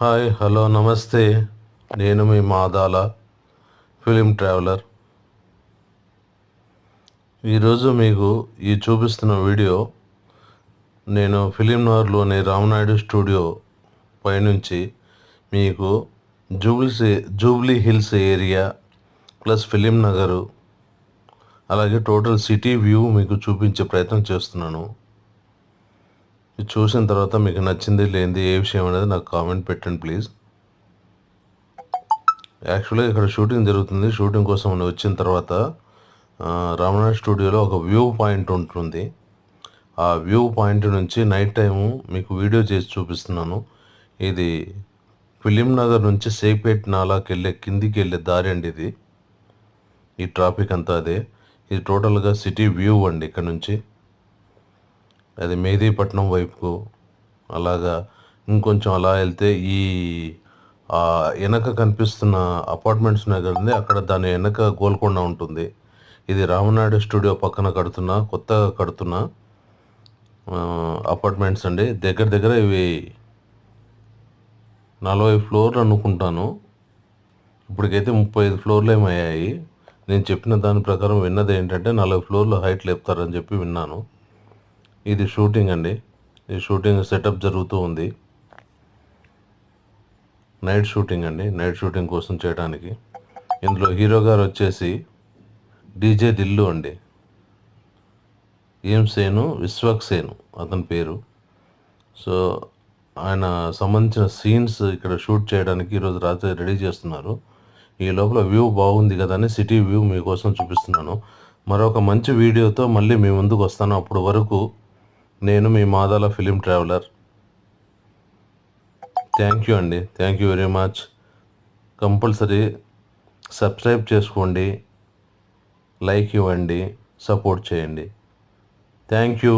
Hi hello నమస్తే. నేను మీ మాదాల ఫిలిం ట్రావెలర్. ఈరోజు మీకు ఈ చూపిస్తున్న వీడియో నేను ఫిలిం నగర్లోని రామనాయుడు స్టూడియో పైనుంచి మీకు Jubilee Jubilee Hills area plus film Nagar అలాగే టోటల్ సిటీ వ్యూ మీకు చూపించే ప్రయత్నం చేస్తున్నాను. ఇది చూసిన తర్వాత మీకు నచ్చింది లేనిది ఏ విషయం అనేది నాకు కామెంట్ పెట్టండి ప్లీజ్. యాక్చువల్గా ఇక్కడ షూటింగ్ జరుగుతుంది. షూటింగ్ కోసం నేను వచ్చిన తర్వాత రామనాథ్ స్టూడియోలో ఒక వ్యూ పాయింట్ ఉంటుంది. ఆ వ్యూ పాయింట్ నుంచి నైట్ టైము మీకు వీడియో చేసి చూపిస్తున్నాను. ఇది ఫిలిం నగర్ నుంచి సేపేట్ నాలాకి వెళ్ళే కిందికి వెళ్ళే దారి అండి ఇది. ఈ ట్రాఫిక్ అంతా అదే. ఇది టోటల్గా సిటీ వ్యూ అండి ఇక్కడ నుంచి. అది మెహదీపట్నం వైపుకు అలాగా ఇంకొంచెం అలా వెళ్తే ఈ వెనక కనిపిస్తున్న అపార్ట్మెంట్స్ ఉన్నాయి కదండి అక్కడ దాని వెనక గోల్కొండ ఉంటుంది. ఇది రామనాయుడు స్టూడియో పక్కన కడుతున్న కొత్తగా కడుతున్న అపార్ట్మెంట్స్ అండి. దగ్గర దగ్గర ఇవి నలభై ఫ్లోర్లు అనుకుంటాను. ఇప్పటికైతే ముప్పై ఐదు ఫ్లోర్లు ఏమయ్యాయి. నేను చెప్పిన దాని ప్రకారం విన్నది ఏంటంటే నలభై ఫ్లోర్లు హైట్ లేపుతారని చెప్పి విన్నాను. ఇది షూటింగ్ అండి. ఈ షూటింగ్ సెటప్ జరుగుతూ ఉంది. నైట్ షూటింగ్ అండి. నైట్ షూటింగ్ కోసం చేయడానికి. ఇందులో హీరో గారు వచ్చేసి డీజే దిల్లు అండి. ఏం సేను? విశ్వక్ సేను అతని పేరు. సో ఆయన సంబంధించిన సీన్స్ ఇక్కడ షూట్ చేయడానికి ఈరోజు రాత్రి రెడీ చేస్తున్నారు. ఈ లోపల వ్యూ బాగుంది కదా అని సిటీ వ్యూ మీకోసం చూపిస్తున్నాను. మరొక మంచి వీడియోతో మళ్ళీ మీ ముందుకు వస్తాను. అప్పటి వరకు నేను మీ Madala film traveller. Thank you అండి. Thank you very much compulsory subscribe చేసుకోండి. లైక్ ఇవ్వండి. సపోర్ట్ చేయండి. Thank you